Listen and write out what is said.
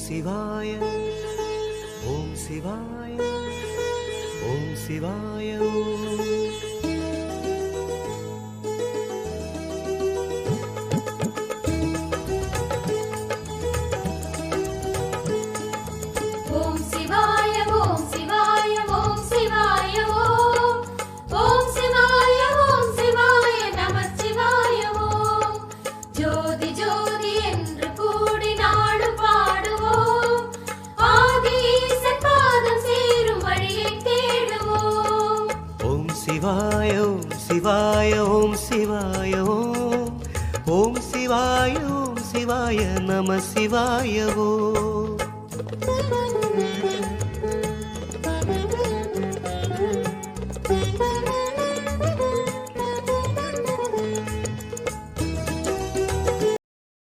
शिवाय। ॐ शिवाय। ॐ शिवाय। சிவாய ஓம் சிவாய ஓம் சிவாய ஓம். ஓம் சிவாய ஓம் சிவாய நம சிவாய ஓம்.